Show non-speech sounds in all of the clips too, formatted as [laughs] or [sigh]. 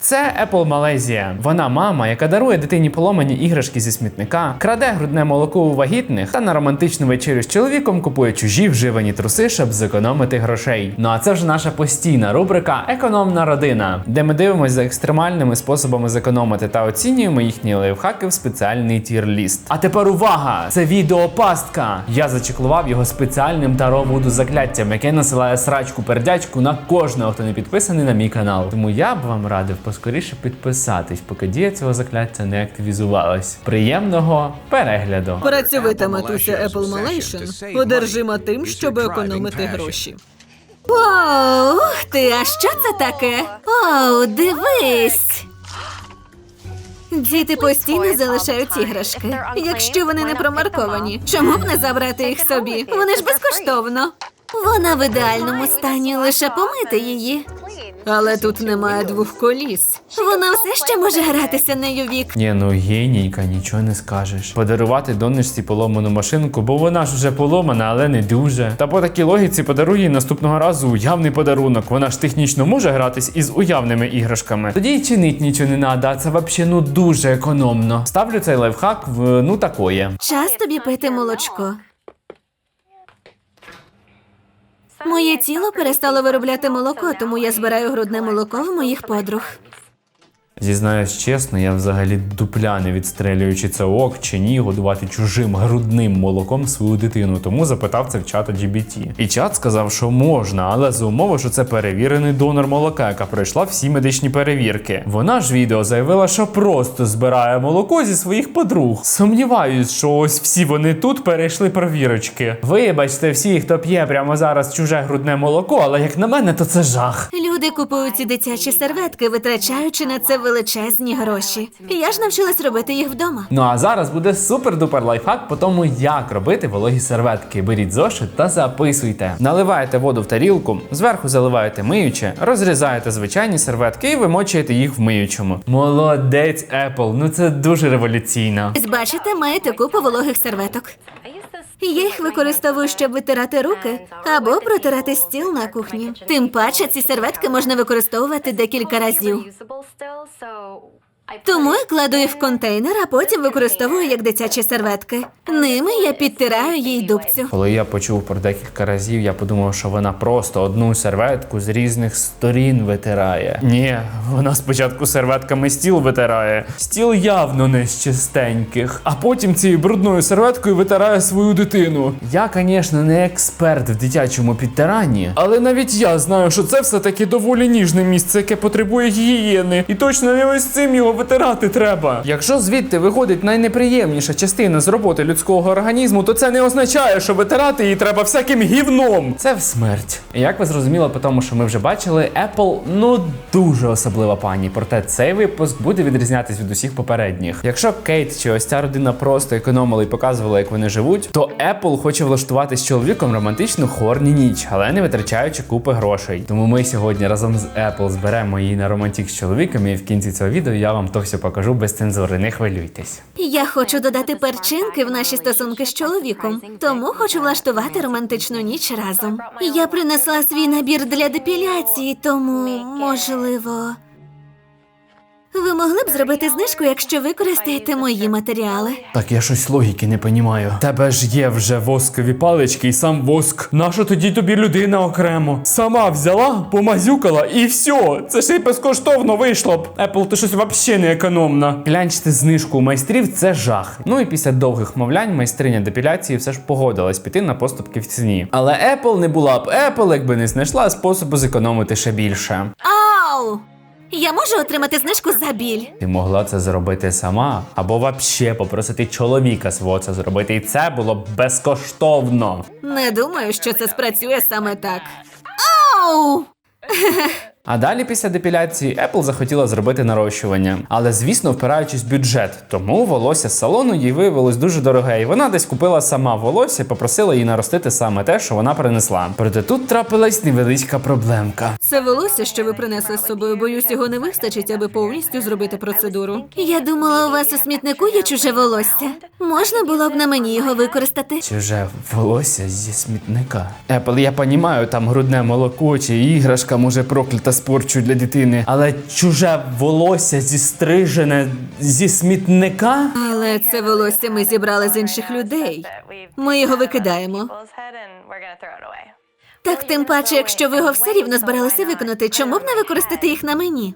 Це Apple Малайзія. Вона мама, яка дарує дитині поломані іграшки зі смітника, краде грудне молоко у вагітних та на романтичну вечерю з чоловіком купує чужі вживані труси, щоб зекономити грошей. Ну а це вже наша постійна рубрика Економна родина, де ми дивимося за екстремальними способами зекономити та оцінюємо їхні лайфхаки в спеціальний тір-ліст. А тепер увага! Це відео пастка. Я зачеклував його спеціальним таровуду закляттям, яке насилає срачку пердячку на кожного, хто не підписаний на мій канал. Тому я б вам радив поскоріше підписатись, поки дія цього закляття не активізувалась. Приємного перегляду! Працьовита матуся Apple Malation одержима тим, щоб економити гроші. О, ух ти, а що це таке? О, дивись. Діти постійно залишають іграшки. Якщо вони не промарковані, чому б не забрати їх собі? Вони ж безкоштовно. Вона в ідеальному стані, лише помити її. Але тут немає двох коліс. Вона все ще може гратися нею вік. Ні, ну генійка, нічого не скажеш. Подарувати донечці поломану машинку, бо вона ж вже поломана, але не дуже. Та по такій логіці подаруй їй наступного разу уявний подарунок. Вона ж технічно може гратись із уявними іграшками. Тоді й чинить нічого не надо, а це взагалі ну дуже економно. Ставлю цей лайфхак в ну такое. Час тобі пити молочко. Моє тіло перестало виробляти молоко, тому я збираю грудне молоко в моїх подруг. Зізнаюсь чесно, я взагалі дупля не відстрелюю, чи це ок, чи ні, годувати чужим грудним молоком свою дитину. Тому запитав це в чата GBT. І чат сказав, що можна, але за умови, що це перевірений донор молока, яка пройшла всі медичні перевірки. Вона ж відео заявила, що просто збирає молоко зі своїх подруг. Сумніваюсь, що ось всі вони тут перейшли провірочки. Вибачте, всі, хто п'є прямо зараз чуже грудне молоко, але як на мене, то це жах. Люди купують ці дитячі серветки, витрачаючи на це величезні гроші. Я ж навчилась робити їх вдома. Ну а зараз буде супер-дупер лайфхак по тому, як робити вологі серветки. Беріть зошит та записуйте. Наливаєте воду в тарілку, зверху заливаєте миюче, розрізаєте звичайні серветки і вимочуєте їх в миючому. Молодець Apple, ну це дуже революційно. Ось бачите, маєте купу вологих серветок. Я їх використовую, щоб витирати руки або протирати стіл на кухні. Тим паче ці серветки можна використовувати декілька разів. also Тому я кладу їх в контейнер, а потім використовую як дитячі серветки. Ними я підтираю їй дубцю. Коли я почув про декілька разів, я подумав, що вона просто одну серветку з різних сторін витирає. Ні, вона спочатку серветками стіл витирає. Стіл явно не з чистеньких. А потім цією брудною серветкою витирає свою дитину. Я, звісно, не експерт в дитячому підтиранні, але навіть я знаю, що це все-таки доволі ніжне місце, яке потребує гігієни. І точно не ось цим його витирати треба. Якщо звідти виходить найнеприємніша частина з роботи людського організму, то це не означає, що витирати її треба всяким гівном. Це в смерть. Як ви зрозуміли, по тому, що ми вже бачили, Apple ну дуже особлива пані. Проте цей випуск буде відрізнятись від усіх попередніх. Якщо Кейт чи ось ця родина просто економила і показувала, як вони живуть, то Apple хоче влаштувати з чоловіком романтичну хорні ніч, але не витрачаючи купи грошей. Тому ми сьогодні разом з Apple зберемо її на романтик з чоловіком, і в кінці цього відео я вам то все покажу без цензури. Не хвилюйтесь. Я хочу додати перчинки в наші стосунки з чоловіком, тому хочу влаштувати романтичну ніч разом. Я принесла свій набір для депіляції, тому можливо. Ви могли б зробити знижку, якщо використаєте мої матеріали. Так я щось логіки не понімаю. Тебе ж є вже воскові палички і сам воск. Нащо тоді тобі людина окремо? Сама взяла, помазюкала і все. Це ж і безкоштовно вийшло б. Apple, ти щось взагалі не економна. Гляньте знижку у майстрів це жах. Ну і після довгих мовлянь майстриня депіляції все ж погодилась піти на поступки в ціні. Але Apple не була б Apple, якби не знайшла способу зекономити ще більше. Ау! Я можу отримати знижку за біль. Ти могла це зробити сама, або вообще попросити чоловіка свого це зробити, і це було б безкоштовно. Не думаю, що це спрацює саме так. Ау! [laughs] А далі після депіляції Apple захотіла зробити нарощування, але звісно, впираючись в бюджет. Тому волосся з салону їй виявилось дуже дороге, і вона десь купила сама волосся, і попросила її наростити саме те, що вона принесла. Проте тут трапилась невеличка проблемка. Це волосся, що ви принесли з собою. Боюсь, його не вистачить, аби повністю зробити процедуру. Я думала, у вас у смітнику є чуже волосся. Можна було б на мені його використати. Чуже волосся зі смітника. Apple, я понімаю, там грудне молоко чи іграшка, може проклята без порчу для дитини. Але чуже волосся зістрижене зі смітника. Але це волосся ми зібрали з інших людей. Ми його викидаємо. Так тим паче, якщо ви його все рівно збиралися виконати, чому б не використати їх на мені?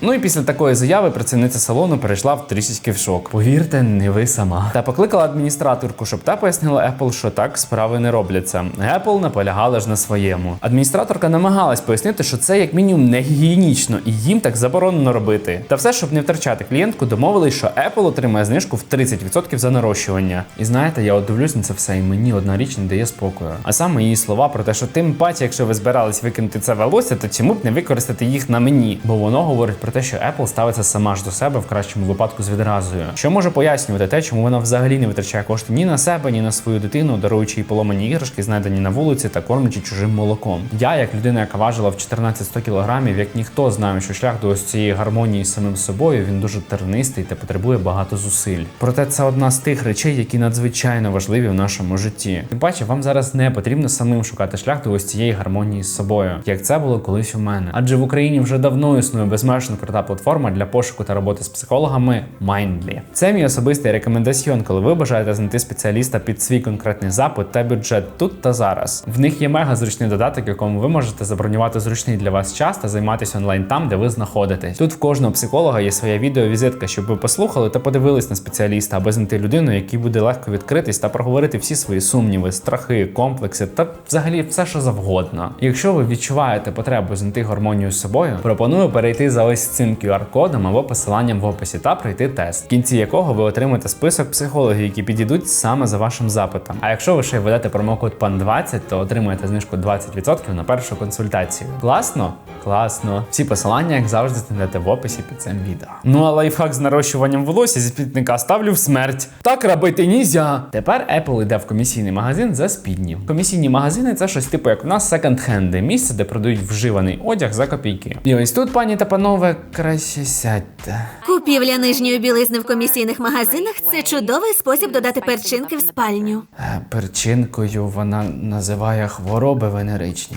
Ну і після такої заяви працівниця салону перейшла в трішечки в шок. Повірте, не ви сама. Та покликала адміністраторку, щоб та пояснила Apple, що так справи не робляться. Apple наполягала ж на своєму. Адміністраторка намагалась пояснити, що це як мінімум не гігієнічно і їм так заборонено робити. Та все, щоб не втрачати клієнтку, домовились, що Apple отримає знижку в 30% за нарощування. І знаєте, я от дивлюсь на це все, і мені одна річ не дає спокою. А саме її слова про те, що тим паче, якщо ви збирались викинути це волосся, то чому б не використати їх на мені? Бо воно говорить про те, що Apple ставиться сама ж до себе в кращому випадку з відразою. Що може пояснювати те, чому вона взагалі не витрачає кошти ні на себе, ні на свою дитину, даруючи їй поломані іграшки, знайдені на вулиці та кормлячи чужим молоком. Я, як людина, яка важила в 14-100 кілограмів, як ніхто знаю, що шлях до ось цієї гармонії з самим собою він дуже тернистий та потребує багато зусиль. Проте це одна з тих речей, які надзвичайно важливі в нашому житті. Тим паче, вам зараз не потрібно самим шукати шлях до ось цієї гармонії з собою, як це було колись у мене. Адже в Україні вже давно існує безмежно крута платформа для пошуку та роботи з психологами Mindly. Це мій особистий рекомендаціон, коли ви бажаєте знайти спеціаліста під свій конкретний запит та бюджет тут та зараз. В них є мега зручний додаток, якому ви можете забронювати зручний для вас час та займатися онлайн там, де ви знаходитесь. Тут в кожного психолога є своя відеовізитка, щоб ви послухали та подивились на спеціаліста, аби знайти людину, якій буде легко відкритись та проговорити всі свої сумніви, страхи, комплекси та взагалі все, що завгодно. Якщо ви відчуваєте потребу знайти гармонію з собою, пропоную перейти за ось цим QR-кодом або посиланням в описі та пройти тест, в кінці якого ви отримаєте список психологів, які підійдуть саме за вашим запитом. А якщо ви ще введете промокод PAN20, то отримаєте знижку 20% на першу консультацію. Класно? Класно. Всі посилання, як завжди, знайдете в описі під цим відео. Ну а лайфхак з нарощуванням волосся зі спідника ставлю в смерть. Так робити нізя. Тепер Apple йде в комісійний магазин за спідні. Комісійні магазини це щось типу як у нас секонд-хенди, місце, де продають вживаний одяг за копійки. І ось тут, пані та панове, краще сядьте. Купівля нижньої білизни в комісійних магазинах це чудовий спосіб додати перчинки в спальню. Е, Перчинкою вона називає хвороби венеричні.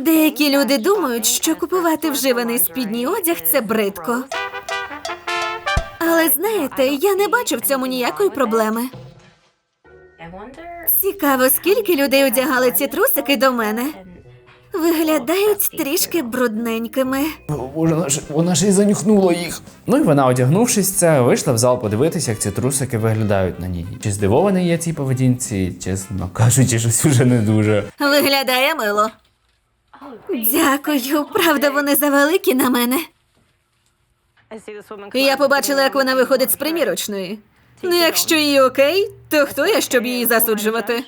Деякі люди думають, що купувати вживаний спідній одяг це бридко. Але знаєте, я не бачу в цьому ніякої проблеми. Цікаво, скільки людей одягали ці трусики до мене. Виглядають трішки брудненькими. Вона ж вона ж і занюхнула їх. Ну і вона, одягнувшись це, вийшла в зал подивитися, як ці трусики виглядають на ній. Чи здивований я цій поведінці, чесно кажучи, щось уже не дуже. Виглядає мило. Дякую, правда, вони завеликі на мене. Я побачила, як вона виходить з примірочної. Ну, якщо їй окей, то хто я, щоб її засуджувати?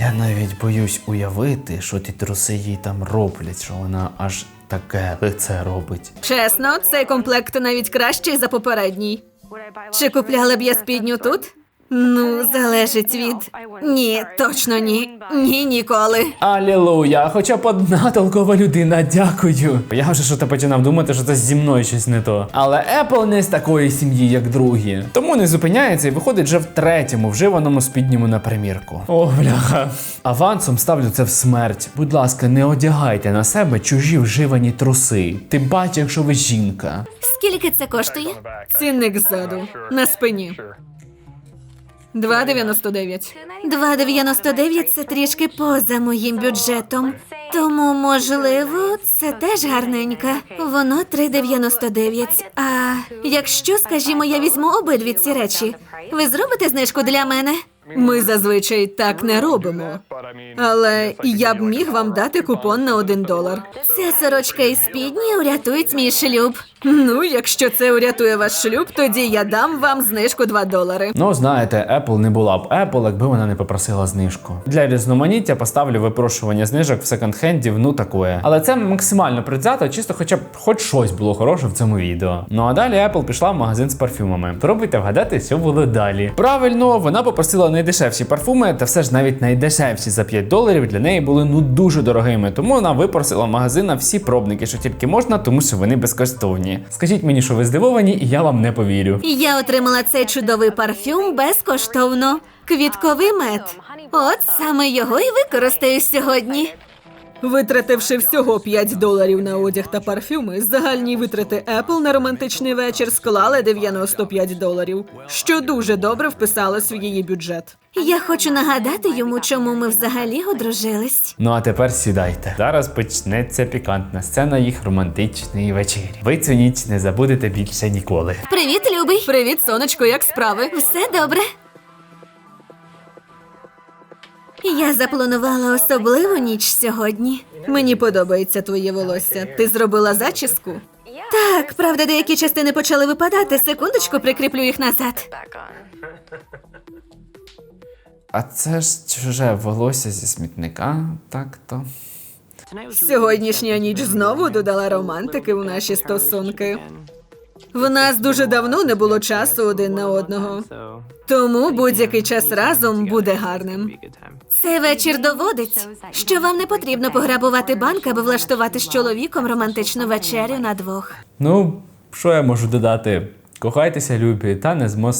Я навіть боюсь уявити, що ті труси їй там роблять, що вона аж таке лице робить. Чесно, цей комплект навіть кращий за попередній. Чи купляла б я спідню тут? Ну, залежить від. Ні, точно ні. Ні, ніколи. Алілуя, хоча б одна толкова людина, дякую. Я вже що то починав думати, що це зі мною щось не то. Але Apple не з такої сім'ї, як другі. Тому не зупиняється і виходить вже в третьому вживаному спідньому на примірку. О, бляха. Авансом ставлю це в смерть. Будь ласка, не одягайте на себе чужі вживані труси. Тим паче, якщо ви жінка. Скільки це коштує? Цінник ззаду. На спині. 2,99. 2,99 це трішки поза моїм бюджетом. Тому, можливо, це теж гарненька. Воно 3,99. А якщо, скажімо, я візьму обидві ці речі, ви зробите знижку для мене? Ми зазвичай так не робимо. Але я б міг вам дати купон на один долар. Ця сорочка і спідні урятують мій шлюб. Ну, якщо це урятує ваш шлюб, тоді я дам вам знижку 2 долари. Ну, знаєте, Apple не була б Apple, якби вона не попросила знижку. Для різноманіття поставлю випрошування знижок в секонд-хендів, ну такое. Але це максимально предвзято, чисто хоча б хоч щось було хороше в цьому відео. Ну а далі Apple пішла в магазин з парфюмами. Пробуйте вгадати, що було далі. Правильно, вона попросила найдешевші парфуми, та все ж навіть найдешевші за 5 доларів для неї були ну дуже дорогими. Тому вона випросила в магазина всі пробники, що тільки можна, тому що вони безкоштовні. Здивовані. Скажіть мені, що ви здивовані, і я вам не повірю. Я отримала цей чудовий парфюм безкоштовно. Квітковий мед. От саме його і використаю сьогодні. Витративши всього 5 доларів на одяг та парфюми, загальні витрати Apple на романтичний вечір склали 95 доларів, що дуже добре вписалось в її бюджет. Я хочу нагадати йому, чому ми взагалі одружились. Ну а тепер сідайте. Зараз почнеться пікантна сцена їх романтичної вечері. Ви цю ніч не забудете більше ніколи. Привіт, любий. Привіт, сонечко, як справи? Все добре. Я запланувала особливу ніч сьогодні. Мені подобається твоє волосся. Ти зробила зачіску? Так, правда, деякі частини почали випадати. Секундочку, прикріплю їх назад. А це ж чуже волосся зі смітника, так то. Сьогоднішня ніч знову додала романтики у наші стосунки. В нас дуже давно не було часу один на одного. Тому будь-який час разом буде гарним. Цей вечір доводить, що вам не потрібно пограбувати банк, аби влаштувати з чоловіком романтичну вечерю на двох. Ну, що я можу додати? Кохайтеся, любі, та не змос